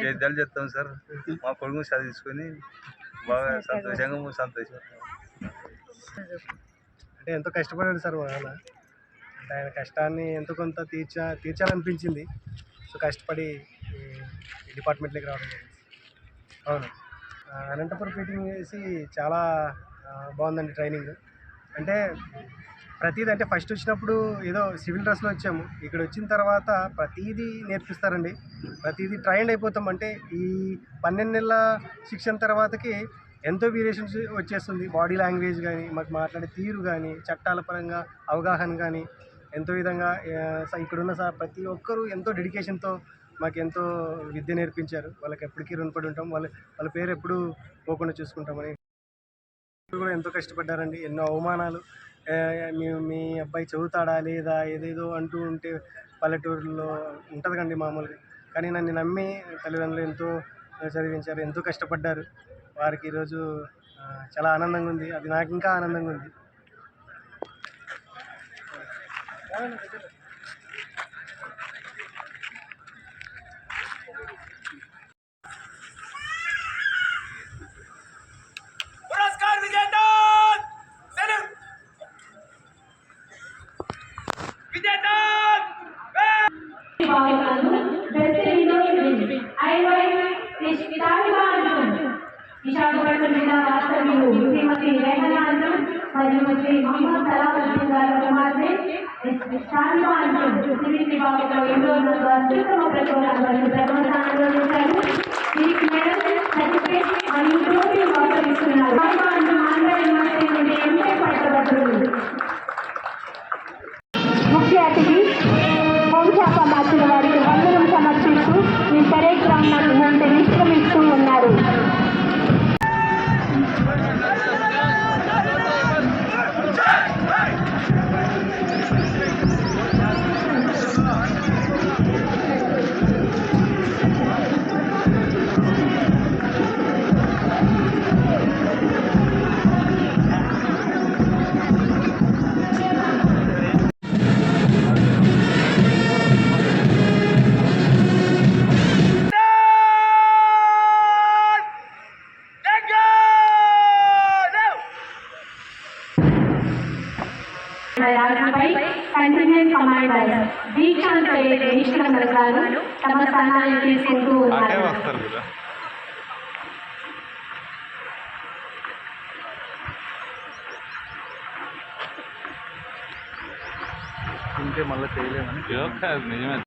సేద్యాలు చేస్తాం సార్. మా కొడుకు చదివించుకొని బాగా సంతోషంగా సంతోషం అంటే ఎంతో కష్టపడాడు సార్ మా నాన్న. అంటే ఆయన కష్టాన్ని ఎంతో కొంత తీర్చా తీర్చాలనిపించింది. సో కష్టపడి డిపార్ట్మెంట్లోకి రావడం జరిగింది. అవును. అనంతపురం ఫిట్టింగ్ చేసి చాలా బాగుందండి ట్రైనింగ్. అంటే ప్రతిదీ అంటే ఫస్ట్ వచ్చినప్పుడు ఏదో సివిల్ డ్రెస్లో వచ్చాము. ఇక్కడ వచ్చిన తర్వాత ప్రతిదీ నేర్పిస్తారండి. ప్రతిదీ ట్రైన్ అయిపోతాం. అంటే ఈ పన్నెండు నెలల శిక్షణ తర్వాతకి ఎంతో వేరియేషన్స్ వచ్చేస్తుంది. బాడీ లాంగ్వేజ్ కానీ మాకు మాట్లాడే తీరు కానీ చట్టాల పరంగా అవగాహన కానీ ఎంతో విధంగా ఇక్కడున్న సార్ ప్రతి ఒక్కరూ ఎంతో డెడికేషన్తో మాకు ఎంతో విద్య నేర్పించారు. వాళ్ళకి ఎప్పటికీ రుణపడి ఉంటాం. వాళ్ళ వాళ్ళ పేరు ఎప్పుడూ పోకుండా చూసుకుంటామని కూడా ఎంతో కష్టపడ్డారండి. ఎన్నో అవమానాలు మీ మీ అబ్బాయి చదువుతాడా లేదా ఏదేదో అంటూ ఉంటే పల్లెటూరులో ఉంటుంది కండి మామూలుగా. కానీ నన్ను నమ్మి తల్లిదండ్రులు ఎంతో చదివించారు ఎంతో కష్టపడ్డారు. వారికి ఈరోజు చాలా ఆనందంగా ఉంది. అది నాకు ఇంకా ఆనందంగా ఉంది. భావితాలు దర్శనిలోని ఐవై నిష్పితాభిమానం విశాఖపట్నం జిల్లా వాస్తవ్యులు శ్రీమతి రేఖనాథం మరియు శ్రీ మహమ్మద్ సలాహుద్దీన్ గారి కుమార్తె స్థానిమానం సివిల్ విభాగంలో ఎన్నో అత్యుత్తమ ప్రచోదనాలను Thank you. ప్రయాణంపై కంటిన్యూట్ కమాండర్ నిష్క్రమణ గారు తమ స్థానాన్ని తీసుకుంటూ ఉన్నారు. మళ్ళీ చేయలేమని నిజమే.